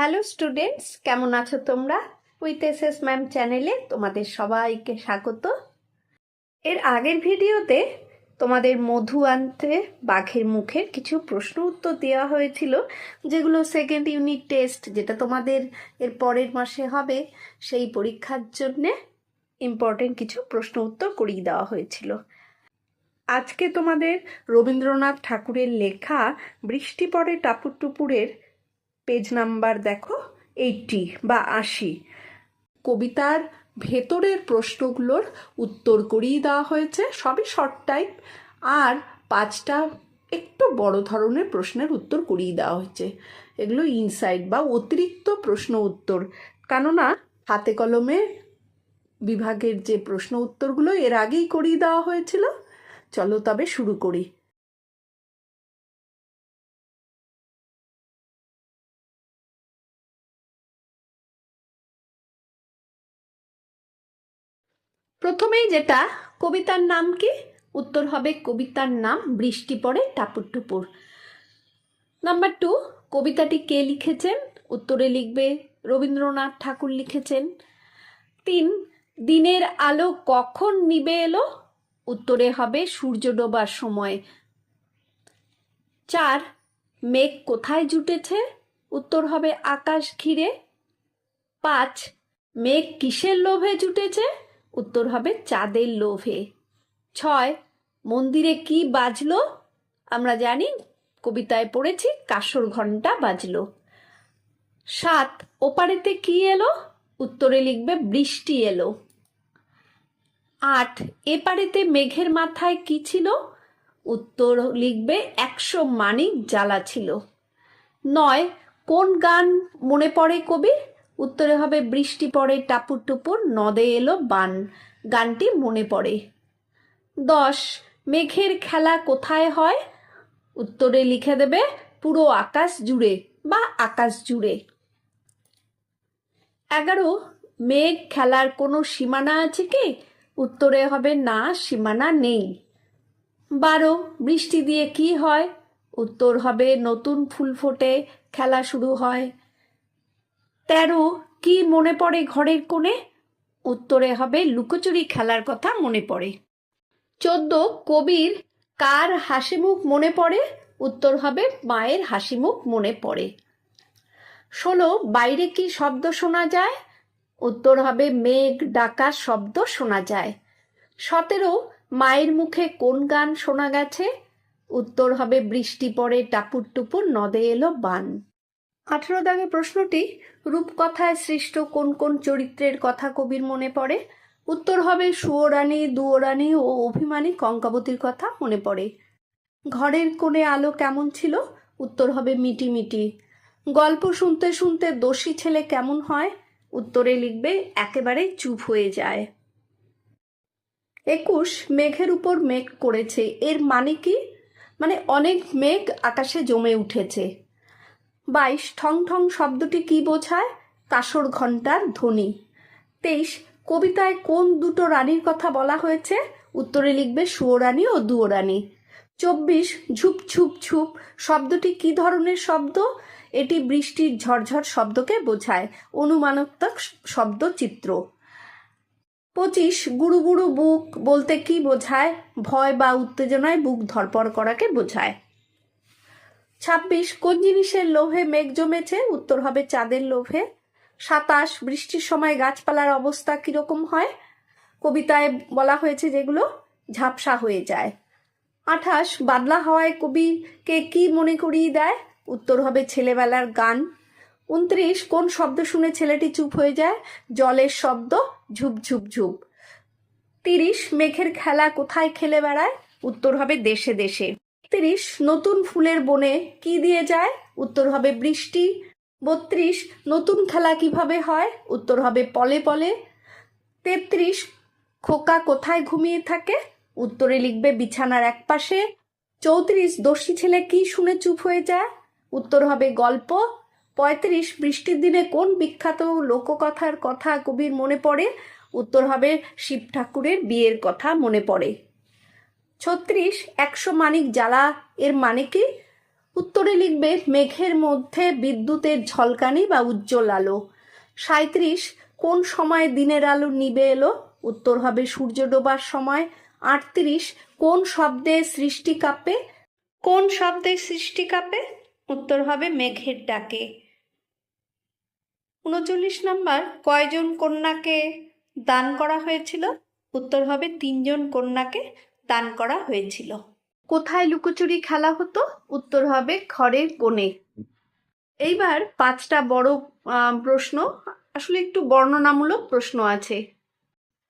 Hello students কেমন আছো তোমরা? উইথ এস এস ম্যাম চ্যানেলে তোমাদের সবাইকে স্বাগত। এর আগের ভিডিওতে তোমাদের মধু আনতে বাঘের মুখের কিছু প্রশ্ন উত্তর দেওয়া হয়েছিল, যেগুলো সেকেন্ড ইউনিট টেস্ট যেটা তোমাদের এর পরের মাসে হবে, সেই পরীক্ষার জন্যে ইম্পর্টেন্ট কিছু প্রশ্ন উত্তর করিয়ে দেওয়া হয়েছিল। আজকে তোমাদের রবীন্দ্রনাথ ঠাকুরের লেখা বৃষ্টি পড়ে টাপুর টুপুরের পেজ নাম্বার দেখো এইটটি বা আশি। কবিতার ভেতরের প্রশ্নগুলোর উত্তর করিয়ে দেওয়া হয়েছে, সবই শর্ট টাইপ আর পাঁচটা একটু বড় ধরনের প্রশ্নের উত্তর করিয়ে দেওয়া হয়েছে। এগুলো ইনসাইড বা অতিরিক্ত প্রশ্ন উত্তর। কেননা, হাতে কলমে বিভাগের যে প্রশ্ন উত্তরগুলো, এর আগেই করিয়ে দেওয়া হয়েছিল। চলো তবে শুরু করি। প্রথমেই যেটা, কবিতার নাম কি? উত্তর হবে কবিতার নাম বৃষ্টি পড়ে টাপুর টুপুর। নাম্বার টু, কবিতাটি কে লিখেছেন? উত্তরে লিখবে রবীন্দ্রনাথ ঠাকুর লিখেছেন। তিন, দিনের আলো কখন নিবে এলো? উত্তরে হবে সূর্য ডোবার সময়। চার, মেঘ কোথায় জুটেছে? উত্তর হবে আকাশ ঘিরে। পাঁচ, মেঘ কিসের লোভে জুটেছে? উত্তর হবে চাঁদের লোভে। ছয়, মন্দিরে কি বাজলো? আমরা জানি কবিতায় পড়েছি কাসর ঘণ্টা বাজলো। সাত, ওপারেতে কি এলো? উত্তরে লিখবে, বৃষ্টি এলো। আট, এপারেতে মেঘের মাথায় কি ছিল? উত্তর লিখবে, একশো মানিক জ্বালা ছিল। নয়, কোন গান মনে পড়ে কবির উত্তরে হবে বৃষ্টি পড়ে, টাপুর টুপুর, নদে এলো বান, গানটি মনে পড়ে। দশ, মেঘের খেলা কোথায় হয়? উত্তরে লিখে দেবে, পুরো আকাশ জুড়ে বা আকাশ জুড়ে। এগারো, মেঘ খেলার কোনো সীমানা আছে কি? উত্তরে হবে, না, সীমানা নেই। বারো, বৃষ্টি দিয়ে কি হয়? উত্তর হবে, নতুন ফুল ফোটে, খেলা শুরু হয়। তেরো, কি মনে পড়ে ঘরের কোণে? উত্তরে হবে, লুকোচুরি খেলার কথা মনে পড়ে। চোদ্দ, কবির, কার হাসি মুখ মনে পড়ে? উত্তর হবে, মায়ের হাসি মুখ মনে পড়ে। ষোলো, বাইরে কি শব্দ শোনা যায়? উত্তর হবে, মেঘ ডাকা শব্দ শোনা যায়। সতেরো, মায়ের মুখে কোন গান শোনা গেছে? উত্তর হবে, বৃষ্টি পড়ে, টাপুর টুপুর নদে এলো বান। আঠেরো দাগে প্রশ্নটি, রূপকথায় সৃষ্ট কোন কোন চরিত্রের কথা কবির মনে পড়ে? উত্তর হবে সুয়োরানী, দুয়োরানী ও অভিমানী কঙ্কাবতীর কথা মনে পড়ে। ঘরের কোণে আলো কেমন ছিল? উত্তর হবে মিটি মিটি গল্প শুনতে শুনতে দোষী ছেলে কেমন হয়? উত্তরে লিখবে, একেবারে চুপ হয়ে যায়। একুশ, মেঘের উপর মেঘ করেছে, এর মানে কি? মানে অনেক মেঘ আকাশে জমে উঠেছে। বাইশ ঠং ঠং শব্দটি কি বোঝায়? কাসর ঘণ্টার ধ্বনি। তেইশ, কবিতায় কোন দুটো রানীর কথা বলা হয়েছে? উত্তরে লিখবে সুয়োরানী ও দুয়োরানী। চব্বিশ, ঝুপ ঝুপ ঝুপ, শব্দটি কি ধরনের শব্দ? এটি বৃষ্টির ঝরঝর শব্দকে বোঝায়। অনুমানাত্মক শব্দ চিত্র পঁচিশ গুরু গুরু বুক বলতে কি বোঝায়? ভয় বা উত্তেজনায় বুক ধরপড় করাকে বোঝায়। ছাব্বিশ, কোন জিনিসের লোভে মেঘ জমেছে? উত্তর হবে চাঁদের লোভে। সাতাশ, বৃষ্টির সময় গাছপালার অবস্থা কীরকম হয়? কবিতায় বলা হয়েছে যেগুলো ঝাপসা হয়ে যায়। আঠাশ, বাদলা হাওয়ায় কবিকে কি মনে করিয়ে দেয়? উত্তর হবে ছেলেবেলার গান। উনত্রিশ, কোন শব্দ শুনে ছেলেটি চুপ হয়ে যায়? জলের শব্দ, ঝুপ ঝুপ ঝুপ। তিরিশ, মেঘের খেলা কোথায় খেলে বেড়ায়? উত্তর হবে দেশে দেশে। তিরিশ নতুন ফুলের বনে কি দিয়ে যায়? উত্তর হবে বৃষ্টি। বত্রিশ, নতুন খেলা কীভাবে হয়? উত্তর হবে পলে পলে। তেত্রিশ, খোকা কোথায় ঘুমিয়ে থাকে? উত্তরে লিখবে বিছানার এক পাশে চৌত্রিশ দোষী ছেলে কি শুনে চুপ হয়ে যায়? উত্তর হবে গল্প। পঁয়ত্রিশ, বৃষ্টির দিনে কোন বিখ্যাত লোককথার কথা কবির মনে পড়ে? উত্তর হবে শিব ঠাকুরের বিয়ের কথা মনে পড়ে। ছত্রিশ, একশো মানিক জ্বালা, এর মানে কি? উত্তরে লিখবে, মেঘের মধ্যে বিদ্যুতের ঝলকানি বা উজ্জ্বল আলো। সাঁত্রিশ কোন সময় দিনের আলো নিবে এলো? উত্তর হবে সূর্য ডোবার সময়। আটত্রিশ, কোন শব্দে সৃষ্টি কাঁপে? কোন শব্দে সৃষ্টি কাঁপে? উত্তর হবে মেঘের ডাকে। উনচল্লিশ নাম্বার, কয়জন কন্যাকে দান করা হয়েছিল? উত্তর হবে তিনজন কন্যাকে দান করা হয়েছিল। কোথায় লুকোচুরি খেলা হতো? উত্তর হবে খড়ের কোণে। এইবার পাঁচটা বড় প্রশ্ন। আসলে একটু বর্ণনামূলক প্রশ্ন আছে।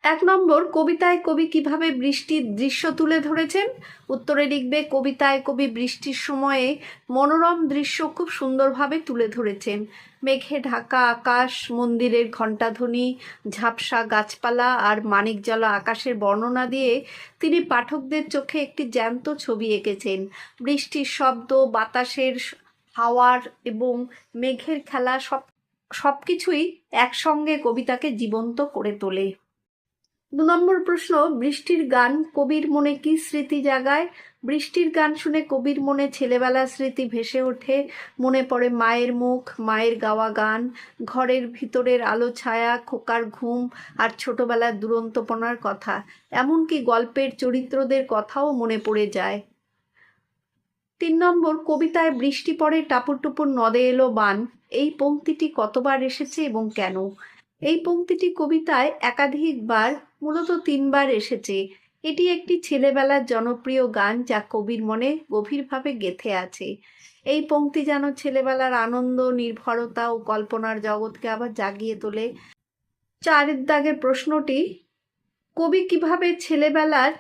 এক নম্বর, কবিতায় কবি কীভাবে বৃষ্টির দৃশ্য তুলে ধরেছেন? উত্তরে লিখবে, কবিতায় কবি বৃষ্টির সময়ে মনোরম দৃশ্য খুব সুন্দরভাবে তুলে ধরেছেন। মেঘে ঢাকা, আকাশ, মন্দিরের ঘণ্টাধ্বনি, ঝাপসা গাছপালা আর মানিক জ্বালা আকাশের বর্ণনা দিয়ে তিনি পাঠকদের চোখে একটি জ্যান্ত ছবি এঁকেছেন। বৃষ্টির শব্দ, বাতাসের হাওয়ার এবং মেঘের খেলা সব সব কিছুই একসঙ্গে কবিতাকে জীবন্ত করে তোলে। দু নম্বর প্রশ্ন, বৃষ্টির গান কবির মনে কি স্মৃতি জাগায়? বৃষ্টির গান শুনে কবির মনে ছেলেবেলার স্মৃতি ভেসে ওঠে। মনে পড়ে মায়ের মুখ, মায়ের গাওয়া গান, ঘরের ভিতরের আলো ছায়া, খোকার ঘুম আর ছোটবেলার দুরন্তপনার কথা। এমনকি গল্পের চরিত্রদের কথাও মনে পড়ে যায়। তিন নম্বর, কবিতায় বৃষ্টি পড়ে টাপুর টুপুর নদে এলো বান। এই পংক্তিটি কতবার এসেছে এবং কেন? এই পংক্তিটি কবিতায় একাধিকবার মূলত তিনবার এসেছে। এটি একটি ছেলেবেলার জনপ্রিয় গান যা কবির মনে গভীরভাবে গেথে আছে। এই পংক্তি যেন ছেলেবেলার আনন্দ, নির্ভরতা ও কল্পনার জগৎকে আবার জাগিয়ে তোলে। চারের দাগের প্রশ্নটি, কবি কীভাবে ছেলেবেলার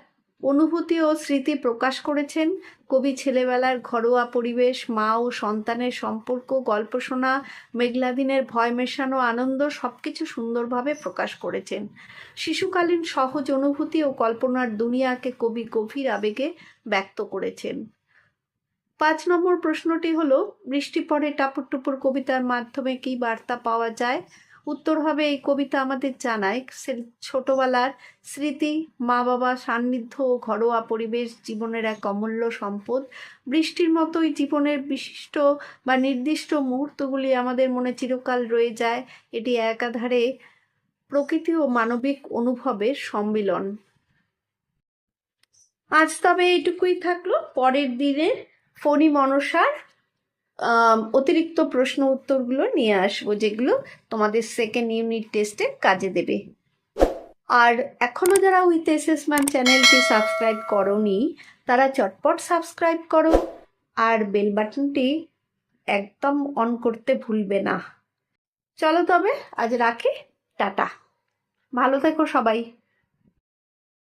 অনুভূতি ও স্মৃতি প্রকাশ করেছেন কবি ছেলেবেলার ঘরোয়া পরিবেশ, মা ও সন্তানের সম্পর্ক, গল্প শোনা, মেঘলা দিনের ভয় মেশানো, আনন্দ সবকিছু সুন্দরভাবে প্রকাশ করেছেন। শিশুকালীন সহজ অনুভূতি ও কল্পনার দুনিয়াকে কবি গভীর আবেগে ব্যক্ত করেছেন। পাঁচ নম্বর প্রশ্নটি হলো, বৃষ্টি পরে টাপুর টুপুর কবিতার মাধ্যমে কি বার্তা পাওয়া যায়? উত্তর হবে এই কবিতা আমাদের জানায়। ছোটবেলার স্মৃতি মা বাবা সান্নিধ্য ও ঘরোয়া পরিবেশ, জীবনের এক অমূল্য সম্পদ। বৃষ্টির মতোই জীবনের বিশিষ্ট বা নির্দিষ্ট মুহূর্তগুলি আমাদের মনে চিরকাল রয়ে যায়। এটি একাধারে প্রকৃতি ও মানবিক অনুভবের সম্মিলন। আজ তবে এইটুকুই থাকল। পরের দিনের ফণি মনসার অতিরিক্ত প্রশ্ন উত্তরগুলো নিয়ে আসব যেগুলো তোমাদের সেকেন্ড ইউনিট টেস্টে কাজে দেবে। আর এখনও যারা উইথ এসএস চ্যানেলটি সাবস্ক্রাইব করনি, তারা চটপট সাবস্ক্রাইব করো আর বেল বাটনটি একদম অন করতে ভুলবে না। চলো তবে, আজ রাখি, টাটা। ভালো থেকো সবাই।